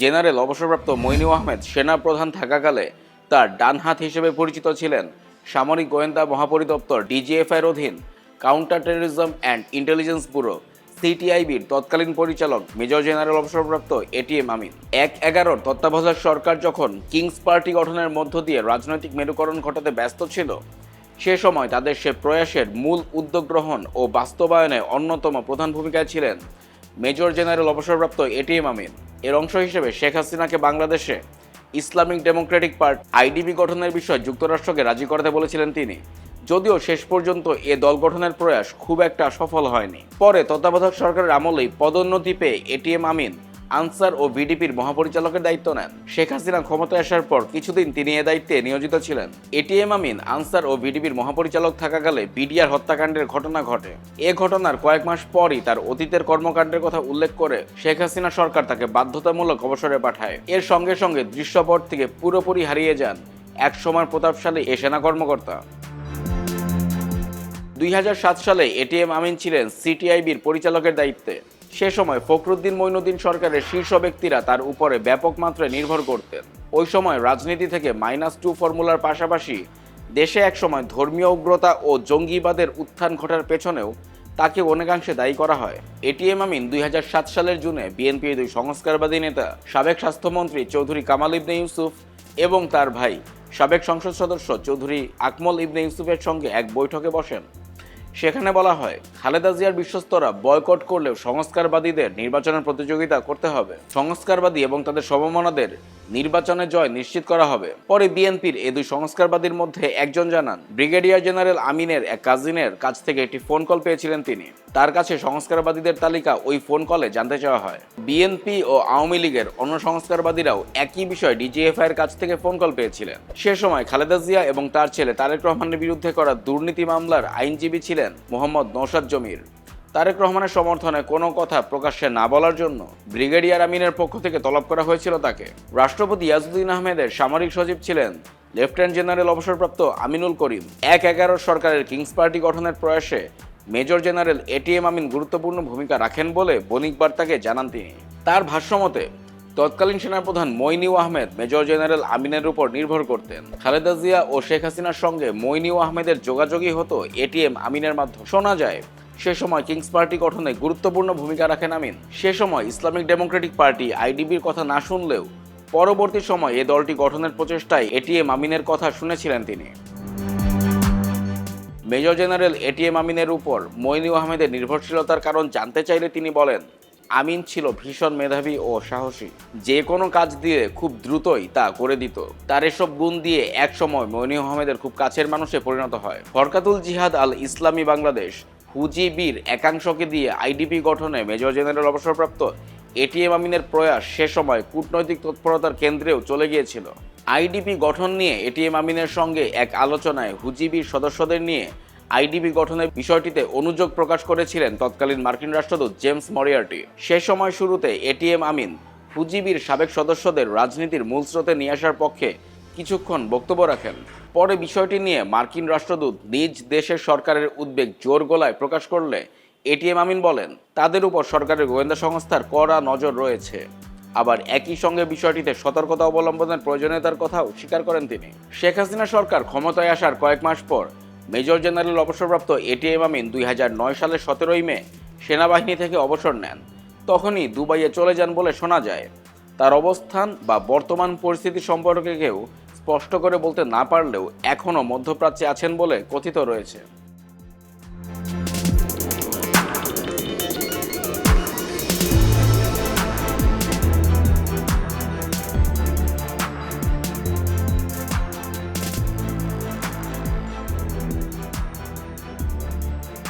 General অবসরপ্রাপ্ত মইনু আহমেদ সেনা প্রধান থাকাকালে তার ডান হাত হিসেবে পরিচিত ছিলেন সামরিক গোয়েন্দা মহাপরিদপ্তর ডিজিএফআইয়ের অধীন counter terrorism and intelligence bureau সিটিআইবির তৎকালীন পরিচালক মেজর জেনারেল অবসরপ্রাপ্ত এটিএম আমিন। এক এগারোর তত্ত্বাবধায়ক সরকার যখন কিংস পার্টি গঠনের মধ্য দিয়ে রাজনৈতিক মেরুকরণ ঘটাতে ব্যস্ত ছিল, সে সময় তাদের সে প্রয়াসের মূল উদ্যোগ গ্রহণ ও বাস্তবায়নে অন্যতম প্রধান ভূমিকায় ছিলেন মেজর জেনারেল অবসরপ্রাপ্ত এটিএম আমিন। এর অংশ হিসেবে শেখ হাসিনাকে বাংলাদেশে ইসলামিক ডেমোক্রেটিক পার্ট আইডিবি গঠনের বিষয়ে যুক্তরাষ্ট্রকে রাজি করাতে বলেছিলেন তিনি। যদিও শেষ পর্যন্ত এ দল গঠনের প্রয়াস খুব একটা সফল হয়নি। পরে তত্ত্বাবধায়ক সরকারের আমলেই পদোন্নতি পেয়ে এটিএম আমিন আনসার ও ভিডিপির মহাপরিচালকের দায়িত্ব নেন। শেখ হাসিনা ক্ষমতায় আসার পর কিছুদিন তিনি এ দায়িত্বে নিয়োজিত ছিলেন। এটিএম আমিন, আনসার ও ভিডিপির মহাপরিচালক থাকাকালে বিডিআর হত্যাকাণ্ডের ঘটনা ঘটে। এ ঘটনার কয়েক মাস পরই তার অতীতের কর্মকাণ্ডের কথা উল্লেখ করে শেখ হাসিনা সরকার তাকে বাধ্যতামূলক অবসরে পাঠায়। এর সঙ্গে সঙ্গে দৃশ্যপট থেকে পুরোপুরি হারিয়ে যান এক সময় প্রতাপশালী এ সেনা কর্মকর্তা। দুই হাজার সাত সালে এটিএম আমিন ছিলেন সিটিআইবির পরিচালকের দায়িত্বে। সে সময় ফখরুদ্দিন মঈনুদ্দিন সরকারের শীর্ষ ব্যক্তিরা তার উপরে ব্যাপক মাত্রায় নির্ভর করতেন। ওই সময় রাজনীতি থেকে মাইনাস টু ফর্মুলার পাশাপাশি দেশে একসময় ধর্মীয় উগ্রতা ও জঙ্গিবাদের উত্থান ঘটার পেছনেও তাকে অনেকাংশে দায়ী করা হয়। এটিএম আমিন দুই হাজার সাত সালের জুনে বিএনপির দুই সংস্কারবাদী নেতা, সাবেক স্বাস্থ্যমন্ত্রী চৌধুরী কামাল ইবনে ইউসুফ এবং তার ভাই, সাবেক সংসদ সদস্য চৌধুরী আকমল ইবনে ইউসুফের সঙ্গে এক বৈঠকে বসেন। সেখানে বলা হয়, খালেদা জিয়ার বিশ্বস্তরা বয়কট করলেও সংস্কারবাদীদের নির্বাচনের প্রতিযোগিতা করতে হবে। সংস্কারবাদী এবং তাদের সমমনাদের নির্বাচনে জয় নিশ্চিত করা হবে। পরে বিএনপির এ দুই সংস্কারবাদীর মধ্যে একজন জানান, ব্রিগেডিয়ার জেনারেল আমিনের এক কাজিনের কাছ থেকে একটি ফোন কল পেয়েছিলেন তিনি। তার কাছে সংস্কারবাদীদের তালিকা ওই ফোন কলে জানতে চাওয়া হয়। বিএনপি ও আওয়ামী লীগের অন্য সংস্কারবাদীরাও একই বিষয়ে ডিজিএফআই এর কাছ থেকে ফোন কল পেয়েছিলেন। সে সময় খালেদা জিয়া এবং তার ছেলে তারেক রহমানের বিরুদ্ধে করা দুর্নীতি মামলার আইনজীবী ছিলেন মোহাম্মদ নৌসাদ জমির। তারেক রহমানের সমর্থনে কোনো কথা প্রকাশ্যে না বলার জন্য ব্রিগেডিয়ার আমিনের পক্ষ থেকে তলব করা হয়েছিল তাকে। রাষ্ট্রপতি ইয়াজুদ্দিন আহমেদের সামরিক সচিব ছিলেন লেফটেন্যান্ট জেনারেল অবসরপ্রাপ্ত আমিনুল করিম। এক এগারো সরকারের কিংস পার্টি গঠনের প্রয়াসে মেজর জেনারেল এটিএম আমিন গুরুত্বপূর্ণ ভূমিকা রাখেন বলে বণিক বার্তাকে জানান তিনি। তার ভাষ্যমতে, তৎকালীন সেনাপ্রধান মইনিউ আহমেদ মেজর জেনারেল আমিনের উপর নির্ভর করতেন। খালেদা জিয়া ও শেখ হাসিনার সঙ্গে মইনিউ আহমেদের যোগাযোগই হতো এটিএম আমিনের মাধ্যমে। শোনা যায় সে সময় কিংস পার্টি গঠনে গুরুত্বপূর্ণ ভূমিকা রাখেন আমিন। সে সময় ইসলামিক ডেমোক্রেটিক পার্টি আইডিবির কথা না শুনলেও পরবর্তী সময় এ দলটি গঠনের প্রচেষ্টায় এটিএম আমিনের কথা শুনেছিলেন তিনি। মেজর জেনারেল এটিএম আমিনের উপর মইনু আহমেদের নির্ভরশীলতার কারণ জানতে চাইলে তিনি বলেন, আমিন ছিল ভীষণ মেধাবী ও সাহসী। যে কোনো কাজ দিয়ে খুব দ্রুতই তা করে দিত। তার এসব গুণ দিয়ে একসময় মইনু আহমেদের খুব কাছের মানুষে পরিণত হয়। ফরকাতুল জিহাদ আল ইসলামী বাংলাদেশ হুজিবির একাংশকে দিয়ে আইডিপি গঠনে মেজর জেনারেল অবসরপ্রাপ্ত এটিএম আমিনের প্রয়াস সে সময় কূটনৈতিক তৎপরতার কেন্দ্রেও চলে গিয়েছিল। আইডিপি গঠন নিয়ে এটিএম আমিনের সঙ্গে এক আলোচনায় হুজিবির সদস্যদের নিয়ে আইডিবি গঠনের বিষয়টিতে অনুযোগ প্রকাশ করেছিলেন তৎকালীন মার্কিন রাষ্ট্রদূত জেমস মরিয়ার্টি। সে সময় শুরুতে এটিএম আমিন হুজিবির সাবেক সদস্যদের রাজনীতির মূল স্রোতে নিয়ে আসার পক্ষে কিছুক্ষণ বক্তব্য রাখেন। পরে বিষয়টি নিয়ে মার্কিন রাষ্ট্রদূত নিজ দেশের সরকারের উদ্বেগ জোর গলায় প্রকাশ করলে এটিএম আমিন বলেন, তাদের উপর সরকারের গোয়েন্দা সংস্থার কড়া নজর রয়েছে। আবার একই সঙ্গে বিষয়টিতে সতর্কতা অবলম্বনের প্রয়োজনীয়তার কথাও স্বীকার করেন তিনি। শেখ হাসিনা সরকার ক্ষমতায় আসার কয়েক মাস পর মেজর জেনারেল অবসরপ্রাপ্ত এটিএম আমিন দুই হাজার নয় সালের সতেরোই মে সেনাবাহিনী থেকে অবসর নেন। তখনই দুবাইয়ে চলে যান বলে শোনা যায়। তার অবস্থান বা বর্তমান পরিস্থিতি সম্পর্কে কেউ স্পষ্ট করে বলতে না পারলেও এখনও মধ্যপ্রাচ্যে আছেন বলে কথিত রয়েছে।